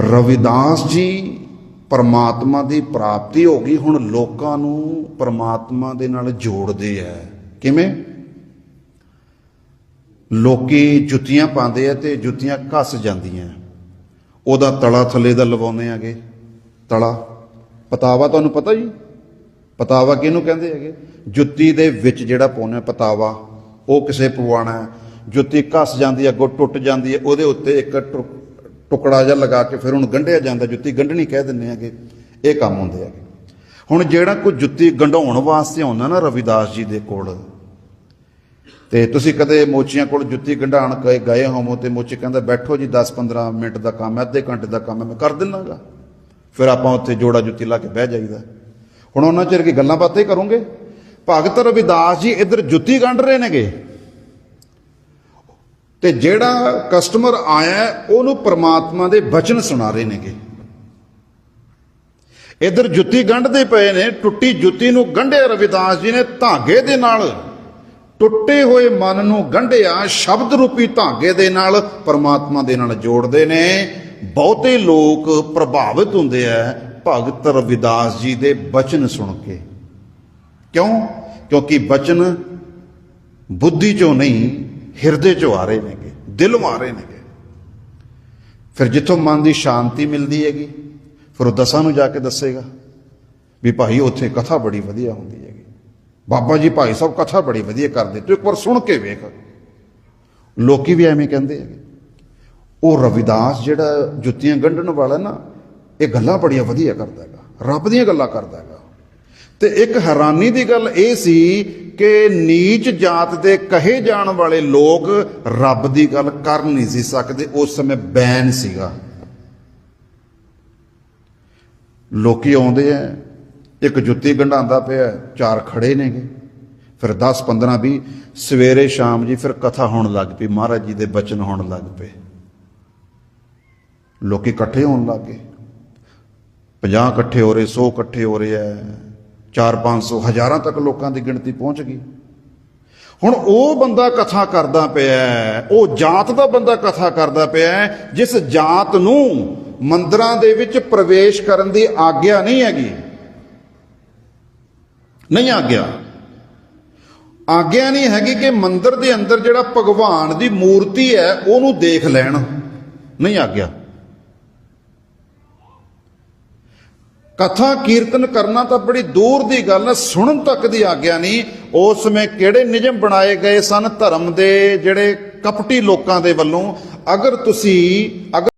ਰਵਿਦਾਸ ਜੀ ਪਰਮਾਤਮਾ ਦੀ ਪ੍ਰਾਪਤੀ ਹੋ ਗਈ, ਹੁਣ ਲੋਕਾਂ ਨੂੰ ਪਰਮਾਤਮਾ ਦੇ ਨਾਲ ਜੋੜਦੇ ਆ। ਕਿਵੇਂ? ਲੋਕੀ ਜੁੱਤੀਆਂ ਪਾਉਂਦੇ ਆ ਤੇ ਜੁੱਤੀਆਂ ਘਸ ਜਾਂਦੀਆਂ। ਉਹਦਾ ਤਲਾ ਥੱਲੇ ਦਾ ਲਵਾਉਂਦੇ ਆਗੇ। ਤਲਾ। ਪਤਾਵਾ ਤੁਹਾਨੂੰ ਪਤਾ ਜੀ? ਪਤਾਵਾ ਕਿਹਨੂੰ ਕਹਿੰਦੇ ਹੈਗੇ? ਜੁੱਤੀ ਦੇ ਵਿੱਚ ਜਿਹੜਾ ਪਾਉਂਦੇ ਪਤਾਵਾ, ਉਹ ਕਿਸੇ ਪਵਾਣਾ ਹੈ। ਜੁੱਤੀ ਘਸ ਜਾਂਦੀ ਹੈ ਅੱਗੋਂ ਟੁੱਟ ਜਾਂਦੀ ਹੈ ਉਹਦੇ ਉੱਤੇ ਇੱਕ ਟੁ- ਟੁਕੜਾ ਜਿਹਾ ਲਗਾ ਕੇ ਫਿਰ ਉਹਨੂੰ ਗੰਢਿਆ ਜਾਂਦਾ, ਜੁੱਤੀ ਗੰਢਣੀ ਕਹਿ ਦਿੰਦੇ ਆਗੇ ਇਹ ਕੰਮ ਹੁੰਦੇ ਹੈਗੇ। ਹੁਣ ਜਿਹੜਾ ਕੋਈ ਜੁੱਤੀ ਗੰਢਾਉਣ ਵਾਸਤੇ ਆਉਂਦਾ ਨਾ ਰਵਿਦਾਸ ਜੀ ਦੇ ਕੋਲ, ਤੇ ਤੁਸੀਂ ਕਦੇ ਮੋਚੀਆਂ ਕੋਲ ਜੁੱਤੀ ਗੰਢਾਣ ਗਏ ਗਏ ਹੋਵੋ ਤੇ ਮੋਚੀ ਕਹਿੰਦਾ, ਬੈਠੋ ਜੀ 10-15 ਮਿੰਟ ਦਾ ਕੰਮ ਹੈ, ਅੱਧੇ ਘੰਟੇ ਦਾ ਕੰਮ ਹੈ, ਮੈਂ ਕਰ ਦਿੰਨਾਗਾ ਫਿਰ ਆਪਾਂ ਉੱਥੇ ਜੋੜਾ ਜੁੱਤੀ ਲਾ ਕੇ ਬਹਿ ਜਾਈਦਾ। ਹੁਣ ਉਹਨਾਂ ਚਿਰ ਕੀ ਗੱਲਾਂ ਬਾਤਾਂ ਹੀ ਕਰੋਗੇ? ਭਗਤ ਰਵਿਦਾਸ ਜੀ ਇੱਧਰ ਜੁੱਤੀ ਗੰਢ ਰਹੇ ਨੇਗੇ। ਤੇ ਜਿਹੜਾ ਕਸਟਮਰ ਆਇਆ ਉਹਨੂੰ ਪ੍ਰਮਾਤਮਾ ਦੇ ਬਚਨ ਸੁਣਾ ਰਹੇ ਨੇਗੇ। ਇੱਧਰ ਜੁੱਤੀ ਗੰਢਦੇ ਪਏ ਨੇ, ਟੁੱਟੀ ਜੁੱਤੀ ਨੂੰ ਗੰਢਿਆ ਰਵਿਦਾਸ ਜੀ ਨੇ ਧਾਗੇ ਦੇ ਨਾਲ। ਟੁੱਟੇ ਹੋਏ ਮਨ ਨੂੰ ਗੰਢਿਆ, ਸ਼ਬਦ ਰੂਪੀ ਧਾਗੇ ਦੇ ਨਾਲ ਪਰਮਾਤਮਾ ਦੇ ਨਾਲ ਜੋੜਦੇ ਨੇ। ਬਹੁਤੇ ਲੋਕ ਪ੍ਰਭਾਵਿਤ ਹੁੰਦੇ ਆ ਭਗਤ ਰਵਿਦਾਸ ਜੀ ਦੇ ਬਚਨ ਸੁਣ ਕੇ। ਕਿਉਂ? ਕਿਉਂਕਿ ਬਚਨ ਬੁੱਧੀ ਚੋਂ ਨਹੀਂ ਹਿਰਦੇ ਚੋਂ ਆ ਰਹੇ ਨੇਗੇ, ਦਿਲੋਂ ਆ ਰਹੇ ਨੇਗੇ। ਫਿਰ ਜਿੱਥੋਂ ਮਨ ਦੀ ਸ਼ਾਂਤੀ ਮਿਲਦੀ ਹੈਗੀ, ਫਿਰ ਉਹ ਦਸਾਂ ਨੂੰ ਜਾ ਕੇ ਦੱਸੇਗਾ ਵੀ ਭਾਈ ਉੱਥੇ ਕਥਾ ਬੜੀ ਵਧੀਆ ਹੁੰਦੀ ਹੈਗੀ। ਬਾਬਾ ਜੀ ਭਾਈ ਸਾਹਿਬ ਕਥਾ ਬੜੀ ਵਧੀਆ ਕਰਦੇ, ਤੂੰ ਇੱਕ ਵਾਰ ਸੁਣ ਕੇ ਵੇਖ। ਲੋਕੀ ਵੀ ਐਵੇਂ ਕਹਿੰਦੇ ਹੈਗੇ। ਉਹ ਰਵਿਦਾਸ ਜਿਹੜਾ ਜੁੱਤੀਆਂ ਗੰਢਣ ਵਾਲਾ ਨਾ, ਇਹ ਗੱਲਾਂ ਬੜੀਆਂ ਵਧੀਆ ਕਰਦਾ ਹੈਗਾ, ਰੱਬ ਦੀਆਂ ਗੱਲਾਂ ਕਰਦਾ ਹੈਗਾ। ਤੇ ਇੱਕ ਹੈਰਾਨੀ ਦੀ ਗੱਲ ਇਹ ਸੀ ਕਿ ਨੀਚ ਜਾਤ ਦੇ ਕਹੇ ਜਾਣ ਵਾਲੇ ਲੋਕ ਰੱਬ ਦੀ ਗੱਲ ਕਰ ਨਹੀਂ ਸੀ ਸਕਦੇ, ਉਸ ਸਮੇਂ ਬੈਨ ਸੀਗਾ। ਲੋਕੀ ਆਉਂਦੇ ਆ, ਇੱਕ ਜੁੱਤੀ ਗੰਢਾਉਂਦਾ ਪਿਆ, ਚਾਰ ਖੜੇ ਨੇਗੇ। ਫਿਰ 10 15 20 ਸਵੇਰੇ ਸ਼ਾਮ ਜੀ ਫਿਰ ਕਥਾ ਹੋਣ ਲੱਗ ਪਈ, ਮਹਾਰਾਜ ਜੀ ਦੇ ਬਚਨ ਹੋਣ ਲੱਗ ਪਏ। ਲੋਕੀ ਇਕੱਠੇ ਹੋਣ ਲੱਗ ਗਏ। 50 ਇਕੱਠੇ ਹੋ ਰਹੇ 100 ਇਕੱਠੇ ਹੋ ਰਹੇ ਐ 4 500 ਹਜ਼ਾਰਾਂ ਤੱਕ ਲੋਕਾਂ ਦੀ ਗਿਣਤੀ ਪਹੁੰਚ ਗਈ। ਹੁਣ ਉਹ ਬੰਦਾ ਕਥਾ ਕਰਦਾ ਪਿਆ ਉਹ ਜਾਤ ਦਾ ਬੰਦਾ ਕਥਾ ਕਰਦਾ ਪਿਆ ਜਿਸ ਜਾਤ ਨੂੰ ਮੰਦਰਾਂ ਦੇ ਵਿੱਚ ਪ੍ਰਵੇਸ਼ ਕਰਨ ਦੀ ਆਗਿਆ ਨਹੀਂ ਹੈਗੀ। ਨਹੀਂ ਆਗਿਆ। ਆਗਿਆ ਨਹੀਂ ਹੈਗੀ ਕਿ ਮੰਦਰ ਦੇ ਅੰਦਰ ਜਿਹੜਾ ਭਗਵਾਨ ਦੀ ਮੂਰਤੀ ਹੈ, ਉਹਨੂੰ ਦੇਖ ਲੈਣ। ਨਹੀਂ ਆਗਿਆ। ਕਥਾ ਕੀਰਤਨ ਕਰਨਾ ਤਾਂ ਬੜੀ ਦੂਰ ਦੀ ਗੱਲ ਹੈ, ਸੁਣਨ ਤੱਕ ਦੀ ਆਗਿਆ ਨਹੀਂ। ਉਸ ਸਮੇਂ ਕਿਹੜੇ ਨਿਯਮ ਬਣਾਏ ਗਏ ਸਨ ਧਰਮ ਦੇ, ਜਿਹੜੇ ਕਪਟੀ ਲੋਕਾਂ ਦੇ ਵੱਲੋਂ? ਅਗਰ ਤੁਸੀਂ ਅਗਰ